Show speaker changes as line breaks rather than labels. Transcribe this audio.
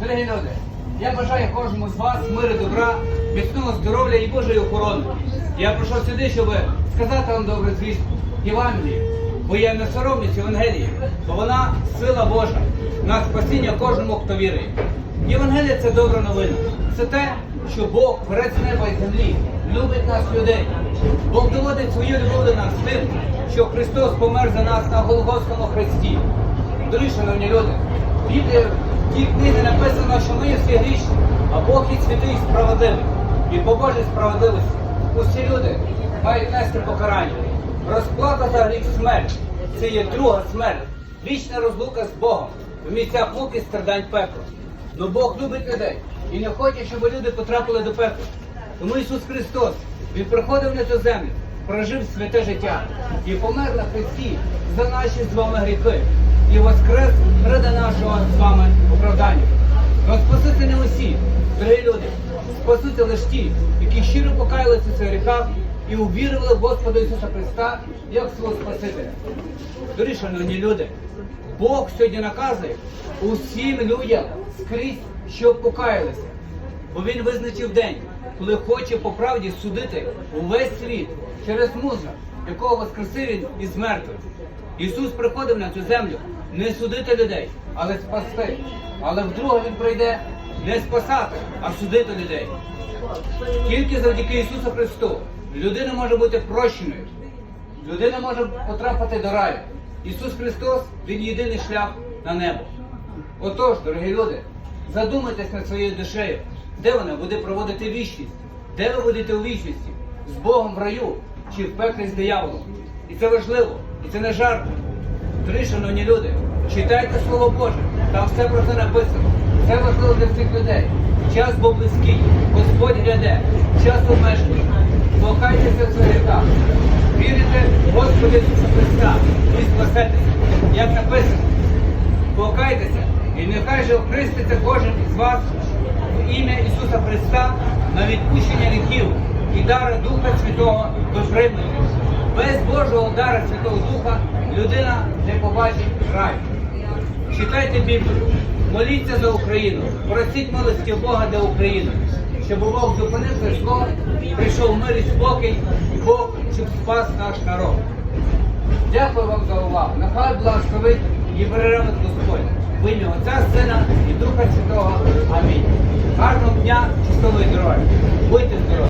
Дорогі люди, я бажаю кожному з вас миру, добра, міцного здоров'я і Божої охорони. Я прийшов сюди, щоб сказати вам добру звістку, Євангелію, бо я не соромлюсь Євангелії, бо вона сила Божа на спасіння кожному, хто вірує. Євангелія це добра новина. Це те, що Бог, творець неба і землі, любить нас людей. Бог доводить свою любов до нас тим, що Христос помер за нас на Голгофському хресті. Дорогі, шановні люди, Біблії в тій книги написано, що ми всі грішні, а Бог є святий справедливий. І по Божій справедливості усі люди мають нести покарання. Розплата за гріх смерть. Це є друга смерть. Вічна розлука з Богом в місцях муки страдань пекла. Но Бог любить людей і не хоче, щоб люди потрапили до пекла. Тому Ісус Христос, Він приходив на цю землю, прожив святе життя і помер на Христі за наші з вами гріхи і воскрес ради нашого з вами оправдання. Но спасуться не усі, дорогі люди, спасуться лише ті, які щиро покаялися в своїх гріхах і увірували в Господа Ісуса Христа як свого Спасителя. Дорогі, шановні люди, Бог сьогодні наказує усім людям скрізь, щоб покаялися. Бо він визначив день, коли хоче по правді судити увесь світ через мужа, якого воскресив він із мертвих. Ісус приходив на цю землю не судити людей, але спасти. Але вдруге Він прийде не спасати, а судити людей. Тільки завдяки Ісусу Христу людина може бути прощеною, людина може потрапити до раю. Ісус Христос Він єдиний шлях на небо. Отож, дорогі люди, задумайтесь над своєю душею, де вона буде проводити вічність, де ви будете у вічності, з Богом в раю чи в пеклі з дияволом. І це важливо, і це не жарт. Дорогі, шановні люди, читайте Слово Боже, там все про це написано. Це важливо для всіх людей. Час був близький, Господь гляде, час обмежений. Покайтеся в гріхах. Вірите в Господа Ісуса Христа і спасетеся, як написано. Покайтеся, і нехай же охреститься кожен із вас в ім'я Ісуса Христа на відпущення гріхів і дара Духа Святого до примирення. Без Божого дара Святого Духа людина не побачить раю. Читайте Біблію, моліться за Україну, просіть милості Бога для України, щоб Бог зупинив зло, прийшов мир і спокій, Бог щоб спас наш народ. Дякую вам за увагу. Нехай благословить і переробить Господь. В ім'я Отця, Сина і Духа Святого. Амінь. Гарного дня, щасливої здоров'я.